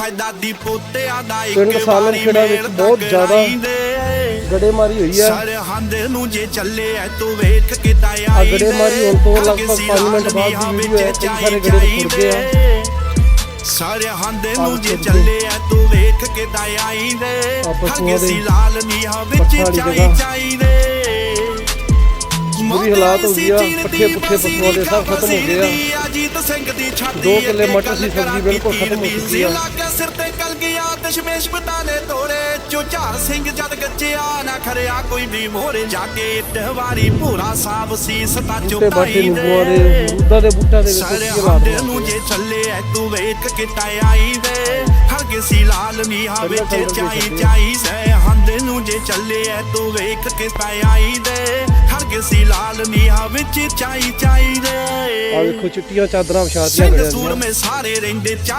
ਫਾਇਦਾ ਦੀ ਪੋਤਿਆਂ ਦਾ ਇੱਕ ਵਾਰੀ ਖੇੜਾ ਵਿੱਚ ਮੇਲ ਬਹੁਤ ਤੱਕ ਜ਼ਿਆਦਾ ਰਾਈਂਦੇ। ਗੜੇਮਾਰੀ ਹੋਈ ਹੈ ਸਾਰੇ ਹੰਦੇ ਨੂੰ ਜੇ ਚੱਲੇ ਐ ਤੂੰ ਵੇਖ ਕੇ ਤਾਂ ਆ ਗੜੇਮਾਰੀ ਹੋਣ ਤੋਂ ਲਗਭਗ ਪੰਜ ਮਿੰਟ ਬਾਅਦ ਦੀ ਵੀਡੀਓ ਹੈ, ਕਈ ਸਾਰੇ ਗੜੇ ਟੁੱਟ ਗਏ ਆ। ਸਾਰੇ ਹੰਦੇ ਨੂੰ ਜੇ ਚੱਲੇ ਐ ਤੂੰ ਵੇਖ ਕੇ ਤਾਂ ਆਈਂਦੇ ਆਹ ਪਸ਼ੂਆਂ ਹਲਕੇ ਦੇ ਸੀ ਲਾਲ ਨੀਹਾਂ ਵਿੱਚ ਪੱਠਾਂ ਵਾਲੀ ਚਾਈ ਜਗ੍ਹਾ। ਚਾਈਦੇ ਬੁਰੀ ਹਾਲਾਤ ਹੋ ਗਈ ਆ, ਪੱਠੇ ਪੁੱਠੇ ਪਸ਼ੂਆਂ ਦੇ ਸਭ ਖਤਮ ਹੋ ਗਏ ਆ। ਅਜੀਤ ਸਿੰਘ ਦੀ ਛਾਤੀ ਦੋ ਕਿੱਲੇ ਮਟਰ ਸੀ, ਸਬਜ਼ੀ ਬਿਲਕੁਲ ਖਤਮ ਹੋ ਚੁੱਕੀ ਆ। ਲੱਗਾ ਸਿਰ ਤੇ ਕਲ ਗਿਆ ਦਸ਼ਮੇਸ਼ ਬਤਾਲੇ ਤੋੜੇ ਚੁਝਾਰ ਸਿੰਘ ਜਦ ਗੱਜਿਆ ਨਾ ਖਰਿਆ ਕੋਈ ਵੀ ਮੋਰੇ ਜਾ ਕੇ ਟਵਾਰੀ ਭੂਰਾ ਸਾਬ ਸੀ ਸਤਾ ਬੂਟੇ ਚੁਪਾਈ ਬਾਟੇ ਦੇ ਦੇ ਅਮਰੂਦਾਂ ਦੇ ਬੂਟਿਆਂ ਦੇ ਵਿੱਚ। ਨੂੰ ਜੇ ਚੱਲੇ ਐ ਤੂੰ ਵੇਖ ਕੇ ਤਾਂ ਆਈ ਵੇ ਹਰ ਸੀ ਲਾਲ ਨੀਹਾਂ ਪਹਿਲਾਂ ਵਿੱਚ ਦੇ ਚਾਈ। ਚਾਈ ਸੇ ਹੰਦੇ ਨੂੰ ਜੇ ਚੱਲੇ ਐ ਤੂੰ ਵੇਖ ਕੇ ਤਾਂ ਆਈ ਹਰ ਸੀ ਲਾਲ ਨੀਹਾਂ ਵਿੱਚ ਚਾਈ ਚਾਈ ਆ ਦੇ ਵੇਖੋ ਚਿੱਟੀਆਂ ਚਾਦਰਾਂ ਸਿੰਘ ਗੜਿਆਂ ਸੂਰ ਮੇ ਸਾਰੇ ਰਹਿੰਦੇ ਚੜ